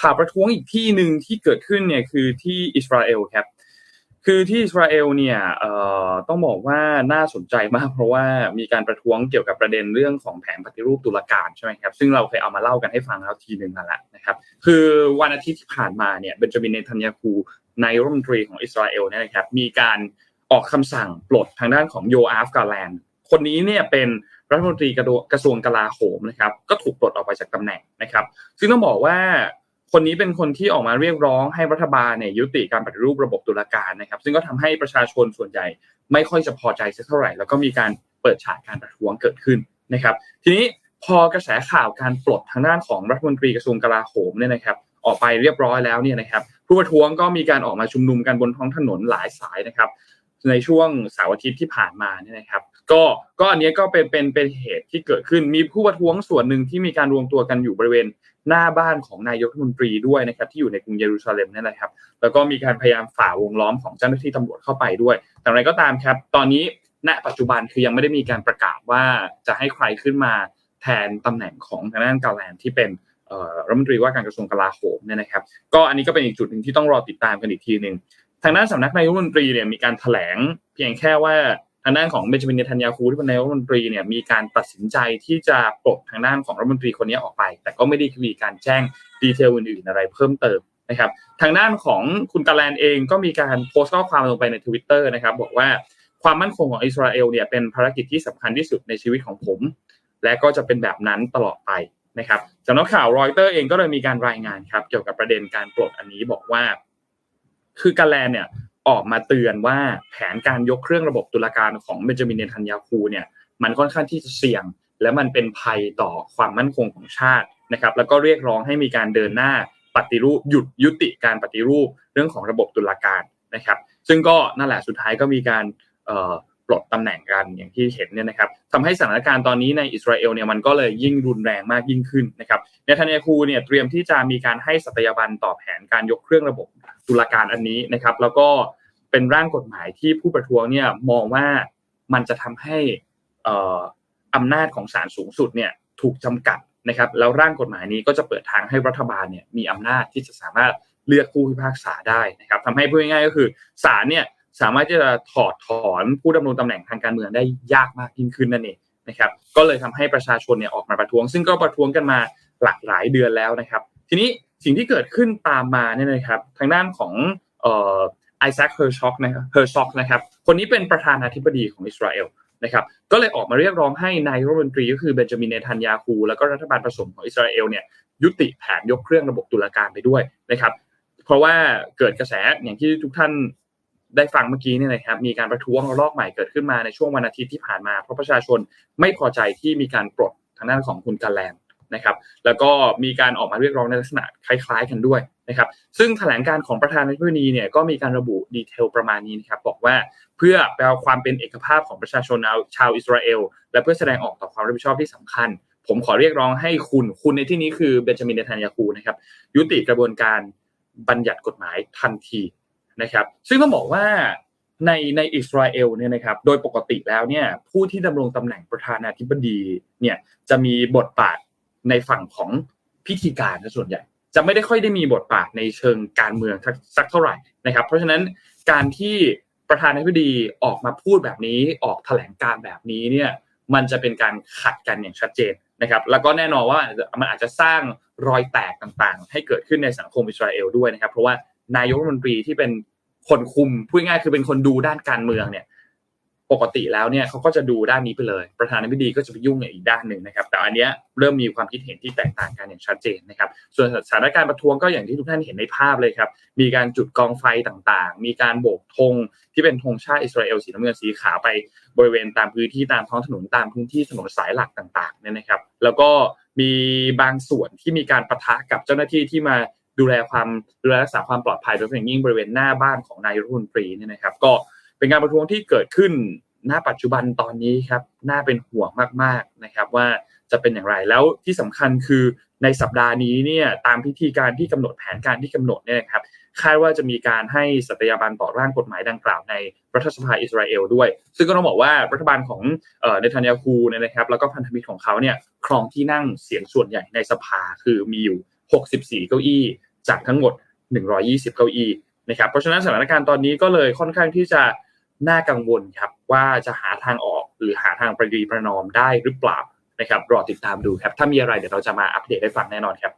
ข่าวประท้วงอีกที่หนึ่งที่เกิดขึ้นเนี่ยคือที่อิสราเอลครับ คือที่อิสราเอลเนี่ยเอ่อต้องบอกว่าน่าสนใจมาก เพราะว่ามีการประท้วงเกี่ยวกับประเด็นเรื่องของแผนปฏิรูปตุลาการใช่ไหมครับซึ่งเราเคยเอามาเล่ากันให้ฟังแล้วทีหนึ่งนั่นแหละนะครับ คือวันอาทิตย์ที่ผ่านมาเนี่ยเบนจามินเนทันยาคูนายรัฐมนตรีของอิสราเอลเนี่ยนะครับมีการออกคำสั่งปลดทางด้านของโยอาฟกาแลนคนนี้เนี่ยเป็นรัฐมนตรีกระทรวงกลาโหมนะครับ ก็ถูกปลดออกไปจากตำแหน่งนะครับ ซึ่งต้องบอกว่า คนนี้เป็นคนที่ออกมาเรียกร้องให้รัฐบาลเนี่ยยุติการปฏิรูประบบตุลาการนะครับ ซึ่งก็ทำให้ประชาชนส่วนใหญ่ไม่ค่อยจะพอใจสักเท่าไหร่ แล้วก็มีการเปิดฉากการประท้วงเกิดขึ้นนะครับ ทีนี้พอกระแสข่าวการปลดทางด้านของรัฐมนตรีกระทรวงกลาโหมเนี่ยนะครับ ออกไปเรียบร้อยแล้วเนี่ยนะครับ ผู้ประท้วงก็มีการออกมาชุมนุมกันบนท้องถนนหลายสายนะครับ ในช่วงเสาร์อาทิตย์ที่ผ่านมาเนี่ยนะครับก็ก็อันนี้ก็เป็นเป็นเป็นเหตุที่เกิดขึ้นมีผู้ประท้วงส่วนหนึ่งที่มีการรวมตัวกันอยู่บริเวณหน้าบ้านของนายกรัฐมนตรีด้วยนะครับที่อยู่ในกรุงเยรูซาเล็มนี่แหละครับแล้วก็มีการพยายามฝ่าวงล้อมของเจ้าหน้าที่ตำรวจเข้าไปด้วย แต่อะไรก็ตามครับ ตอนนี้ณปัจจุบันคือยังไม่ได้มีการประกาศว่าจะให้ใครขึ้นมาแทนตำแหน่งของทางด้านกาแลนที่เป็นรัฐมนตรีว่าการกระทรวงกลาโหมเนี่ยนะครับ ก็อันนี้ก็เป็นอีกจุดหนึ่งที่ต้องรอติดตามกันอีกทีหนึ่ง ทางด้านสำนักนายกรัฐมนตรีเนี่ยมีการแถลงเพียงแค่ว่าทางด้านของเบนจามินเนทันยาคูที่เป็นนายกรัฐมนตรีเนี่ยมีการตัดสินใจที่จะปลดทางด้านของรัฐมนตรีคนนี้ออกไป แต่ก็ไม่ได้มีการแจ้งดีเทลอื่นๆอะไรเพิ่มเติมนะครับทางด้านของคุณกาแลนเองก็มีการโพสต์ข้อความลงไปในทวิตเตอร์นะครับบอกว่าความมั่นคงของอิสราเอลเนี่ยเป็นภารกิจที่สำคัญที่สุดในชีวิตของผม และก็จะเป็นแบบนั้นตลอดไปนะครับสำนักข่าวรอยเตอร์เองก็เลยมีการรายงานครับเกี่ยวกับประเด็นการปลดอันนี้บอกว่า คือกาแลนเนี่ยออกมาเตือนว่าแผนการยกเครื่องระบบตุลาการของเบนจามินเนทันยาคูเนี่ยมันค่อนข้างที่จะเสี่ยง และมันเป็นภัยต่อความมั่นคงของชาตินะครับแล้วก็เรียกร้องให้มีการเดินหน้าปฏิรูปหยุดยุติการปฏิรูปเรื่องของระบบตุลาการนะครับ ซึ่งก็นั่นแหละสุดท้ายก็มีการ ปลดตำแหน่งกันอย่างที่เห็นเนี่ยนะครับทำให้สถานการณ์ตอนนี้ในอิสราเอลเนี่ยมันก็เลยยิ่งรุนแรงมากยิ่งขึ้นนะครับเนทันยาคูเนี่ยเตรียมที่จะมีการให้สัตยาบันต่อแผนการยกเครื่องระบบตุลาการอันนี้นะครับ แล้วก็เป็นร่างกฎหมายที่ผู้ประท้วงเนี่ยมองว่ามันจะทำให้อำนาจของศาลสูงสุดเนี่ยถูกจำกัดนะครับ แล้วร่างกฎหมายนี้ก็จะเปิดทางให้รัฐบาลเนี่ยมีอำนาจที่จะสามารถเลือกผู้พิพากษาได้นะครับทำให้พูดง่ายๆก็คือศาลเนี่ย สามารถที่จะถอดถอนผู้ดำรงตำแหน่งทางการเมืองได้ยากมากยิ่งขึ้นนั่นเองนะครับก็เลยทำให้ประชาชนเนี่ยออกมาประท้วง ซึ่งก็ประท้วงกันมาหลากหลายเดือนแล้วนะครับ ทีนี้สิ่งที่เกิดขึ้นตามมาเนี่ยนะครับทางด้านของไอแซคเฮอร์ช็อกนะครับเฮอร์ช็อกนะครับคนนี้เป็นประธานาธิบดีของอิสราเอลนะครับก็เลยออกมาเรียกร้องให้นายรัฐมนตรีก็คือเบนจามินเนทันยาฮูแล้วก็รัฐบาลผสมของอิสราเอลเนี่ยยุติแผนยกเครื่องระบบตุลาการไปด้วยนะครับเพราะว่าเกิดกระแสอย่างที่ทุกท่าน ได้ฟังเมื่อกี้เนี่ยนะครับมีการประท้วงรอบใหม่เกิดขึ้นมาในช่วงวันอาทิตย์ที่ผ่านมาเพราะประชาชนไม่พอใจที่มีการปลดทางด้านของคุณกาแลนนะครับแล้วก็มีการออกมาเรียกร้องในลักษณะคล้ายๆกันด้วยนะครับซึ่งแถลงการของประธานาธิบดีเนี่ยก็มีการระบุดีเทลประมาณนี้นะครับบอกว่าเพื่อแปลความเป็นเอกภาพของประชาชนชาวอิสราเอล และเพื่อแสดงออกต่อความรับผิดชอบที่สำคัญ ผมขอเรียกร้องให้คุณคุณในที่นี้คือเบนจามินเนทันยาคูนะครับยุติกระบวนการบัญญัติกฎหมายทันที นะครับ ซึ่งต้องบอกว่าในในอิสราเอลเนี่ยนะครับ โดยปกติแล้วเนี่ยผู้ที่ดำรงตำแหน่งประธานาธิบดีเนี่ยจะมีบทบาทในฝั่งของพิธีการส่วนใหญ่ จะไม่ได้ค่อยได้มีบทบาทในเชิงการเมืองสักเท่าไหร่นะครับ เพราะฉะนั้นการที่ประธานาธิบดีออกมาพูดแบบนี้ออกแถลงการแบบนี้เนี่ยมันจะเป็นการขัดกันอย่างชัดเจนนะครับ แล้วก็แน่นอนว่ามันอาจจะสร้างรอยแตกต่างๆ ให้เกิดขึ้นในสังคมอิสราเอลด้วยนะครับ เพราะว่า นายกรัฐมนตรีที่เป็นคนคุมพูดง่ายคือเป็นคนดูด้านการเมืองเนี่ย ปกติแล้วเนี่ยเขาก็จะดูด้านนี้ไปเลย ประธานาธิบดีก็จะไปยุ่งในอีกด้านหนึ่งนะครับ แต่อันเนี้ยเริ่มมีความคิดเห็นที่แตกต่างกันอย่างชัดเจนนะครับ ส่วนสถานการณ์ประท้วงก็อย่างที่ทุกท่านเห็นในภาพเลยครับ มีการจุดกองไฟต่างๆ มีการโบกธงที่เป็นธงชาติอิสราเอลสีน้ำเงินสีขาวไปบริเวณตามพื้นที่ตามท้องถนนตามพื้นที่ถนนสายหลักต่างๆเนี่ยนะครับ แล้วก็มีบางส่วนที่มีการประทะกับเจ้าหน้าที่ที่มา ดูแลความดูแลรักษาความปลอดภัยโดยเฉพาะอย่างยิ่งบริเวณหน้าบ้านของนายรัฐมนตรีเนี่ยนะครับ ก็เป็นการประท้วงที่เกิดขึ้นณปัจจุบันตอนนี้ครับน่าเป็นห่วงมากๆนะครับ ว่าจะเป็นอย่างไรแล้วที่สำคัญคือในสัปดาห์นี้เนี่ยตามพิธีการที่กำหนดแผนการที่กำหนดเนี่ยครับคาดว่าจะมีการให้สัตยาบันต่อร่างกฎหมายดังกล่าวในรัฐสภาอิสราเอลด้วย ซึ่งก็ต้องบอกว่ารัฐบาลของเนทันยาฮูเนี่ยนะครับ แล้วก็พันธมิตรของเขาเนี่ยครองที่นั่งเสียงส่วนใหญ่ในสภาคือมีอยู่ 64 เก้าอี้ จากทั้งหมด 120 เก้าอี้นะครับเพราะฉะนั้นสถานการณ์ตอนนี้ก็เลยค่อนข้างที่จะน่ากังวลครับว่าจะหาทางออกหรือหาทางประดีประนอมได้หรือเปล่านะครับรอติดตามดูครับถ้ามีอะไรเดี๋ยวเราจะมาอัปเดตให้ฟังแน่นอนครับ